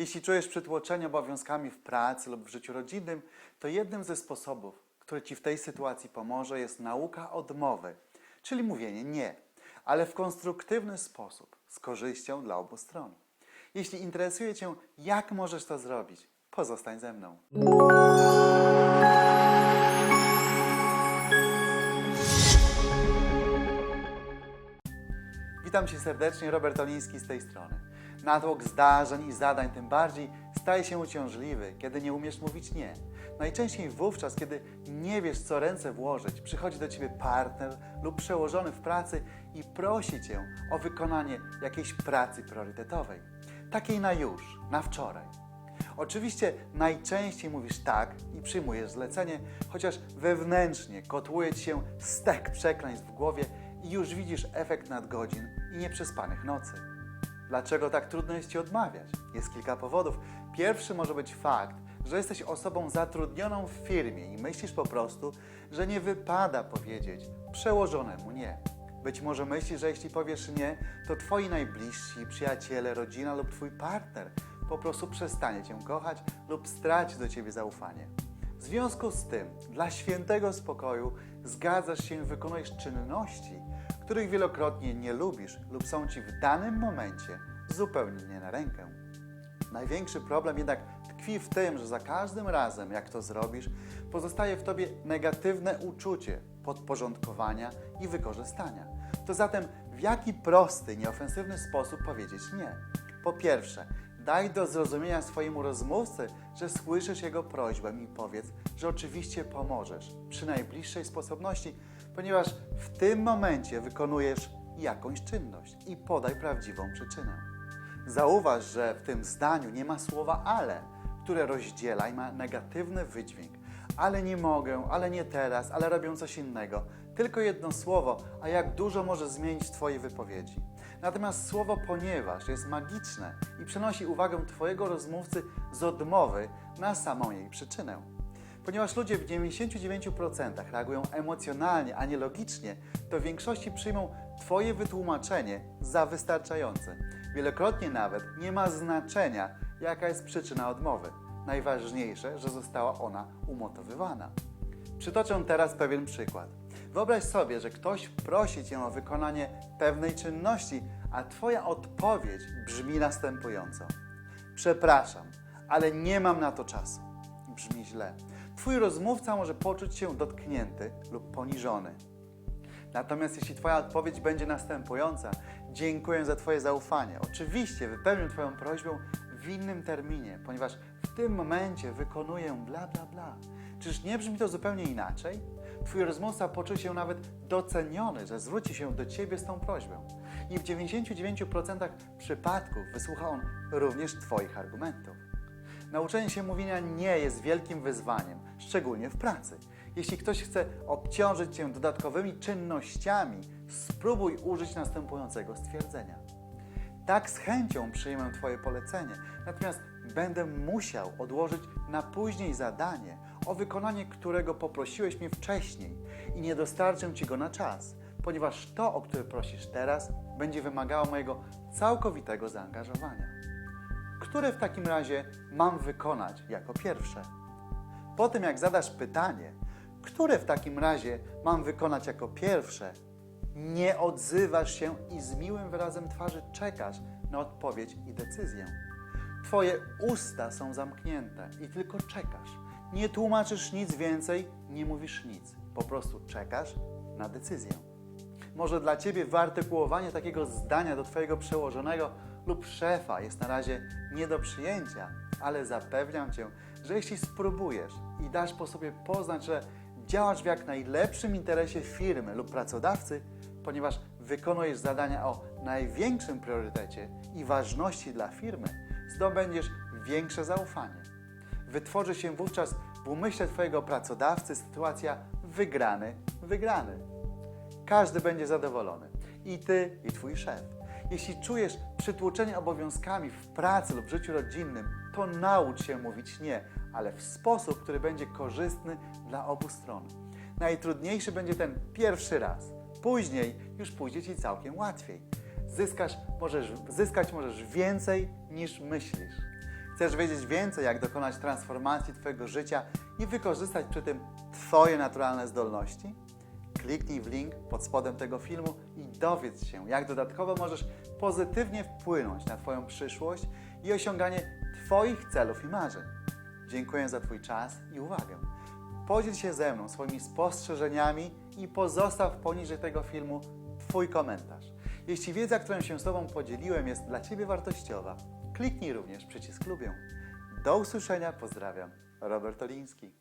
Jeśli czujesz przytłoczenie obowiązkami w pracy lub w życiu rodzinnym, to jednym ze sposobów, który Ci w tej sytuacji pomoże, jest nauka odmowy, czyli mówienie nie, ale w konstruktywny sposób, z korzyścią dla obu stron. Jeśli interesuje Cię, jak możesz to zrobić, pozostań ze mną. Witam Cię serdecznie, Robert Oliński z tej strony. Natłok zdarzeń i zadań tym bardziej staje się uciążliwy, kiedy nie umiesz mówić nie. Najczęściej wówczas, kiedy nie wiesz, co ręce włożyć, przychodzi do Ciebie partner lub przełożony w pracy i prosi Cię o wykonanie jakiejś pracy priorytetowej. Takiej na już, na wczoraj. Oczywiście najczęściej mówisz tak i przyjmujesz zlecenie, chociaż wewnętrznie kotłuje ci się stek przekleństw w głowie i już widzisz efekt nadgodzin i nieprzespanych nocy. Dlaczego tak trudno jest ci odmawiać? Jest kilka powodów. Pierwszy może być fakt, że jesteś osobą zatrudnioną w firmie i myślisz po prostu, że nie wypada powiedzieć przełożonemu nie. Być może myślisz, że jeśli powiesz nie, to twoi najbliżsi, przyjaciele, rodzina lub twój partner po prostu przestanie cię kochać lub straci do ciebie zaufanie. W związku z tym, dla świętego spokoju zgadzasz się i wykonujesz czynności, których wielokrotnie nie lubisz lub są ci w danym momencie zupełnie nie na rękę. Największy problem jednak tkwi w tym, że za każdym razem, jak to zrobisz, pozostaje w tobie negatywne uczucie podporządkowania i wykorzystania. To zatem w jaki prosty, nieofensywny sposób powiedzieć nie? Po pierwsze, daj do zrozumienia swojemu rozmówcy, że słyszysz jego prośbę i powiedz, że oczywiście pomożesz przy najbliższej sposobności, ponieważ w tym momencie wykonujesz jakąś czynność i podaj prawdziwą przyczynę. Zauważ, że w tym zdaniu nie ma słowa ale, które rozdziela i ma negatywny wydźwięk. Ale nie mogę, ale nie teraz, ale robią coś innego. Tylko jedno słowo, a jak dużo może zmienić w Twojej wypowiedzi. Natomiast słowo ponieważ jest magiczne i przenosi uwagę Twojego rozmówcy z odmowy na samą jej przyczynę. Ponieważ ludzie w 99% reagują emocjonalnie, a nie logicznie, to w większości przyjmą Twoje wytłumaczenie za wystarczające. Wielokrotnie nawet nie ma znaczenia, jaka jest przyczyna odmowy. Najważniejsze, że została ona umotywowana. Przytoczę teraz pewien przykład. Wyobraź sobie, że ktoś prosi Cię o wykonanie pewnej czynności, a Twoja odpowiedź brzmi następująco: Przepraszam, ale nie mam na to czasu. Brzmi źle. Twój rozmówca może poczuć się dotknięty lub poniżony. Natomiast jeśli Twoja odpowiedź będzie następująca, dziękuję za Twoje zaufanie. Oczywiście wypełnię Twoją prośbę w innym terminie, ponieważ w tym momencie wykonuję bla bla bla. Czyż nie brzmi to zupełnie inaczej? Twój rozmówca poczuje się nawet doceniony, że zwróci się do Ciebie z tą prośbą. I w 99% przypadków wysłucha on również Twoich argumentów. Nauczenie się mówienia nie jest wielkim wyzwaniem, szczególnie w pracy. Jeśli ktoś chce obciążyć Cię dodatkowymi czynnościami, spróbuj użyć następującego stwierdzenia. Tak z chęcią przyjmę Twoje polecenie, natomiast będę musiał odłożyć na później zadanie, o wykonanie którego poprosiłeś mnie wcześniej i nie dostarczę Ci go na czas, ponieważ to, o które prosisz teraz, będzie wymagało mojego całkowitego zaangażowania. Które w takim razie mam wykonać jako pierwsze? Po tym, jak zadasz pytanie, które w takim razie mam wykonać jako pierwsze, nie odzywasz się i z miłym wyrazem twarzy czekasz na odpowiedź i decyzję. Twoje usta są zamknięte i tylko czekasz. Nie tłumaczysz nic więcej, nie mówisz nic. Po prostu czekasz na decyzję. Może dla Ciebie wyartykułowanie takiego zdania do Twojego przełożonego lub szefa jest na razie nie do przyjęcia, ale zapewniam Cię, że jeśli spróbujesz i dasz po sobie poznać, że działasz w jak najlepszym interesie firmy lub pracodawcy, ponieważ wykonujesz zadania o największym priorytecie i ważności dla firmy, zdobędziesz większe zaufanie. Wytworzy się wówczas w umyśle Twojego pracodawcy sytuacja wygrany, wygrany. Każdy będzie zadowolony. I Ty, i Twój szef. Jeśli czujesz przytłoczenie obowiązkami w pracy lub życiu rodzinnym, to naucz się mówić nie, ale w sposób, który będzie korzystny dla obu stron. Najtrudniejszy będzie ten pierwszy raz. Później już pójdzie Ci całkiem łatwiej. Zyskasz, możesz, zyskać możesz więcej niż myślisz. Chcesz wiedzieć więcej, jak dokonać transformacji Twojego życia i wykorzystać przy tym Twoje naturalne zdolności? Kliknij w link pod spodem tego filmu i dowiedz się, jak dodatkowo możesz pozytywnie wpłynąć na Twoją przyszłość i osiąganie Twoich celów i marzeń. Dziękuję za Twój czas i uwagę. Podziel się ze mną swoimi spostrzeżeniami i pozostaw poniżej tego filmu Twój komentarz. Jeśli wiedza, którą się z Tobą podzieliłem, jest dla Ciebie wartościowa, kliknij również przycisk lubię. Do usłyszenia, pozdrawiam. Robert Oliński.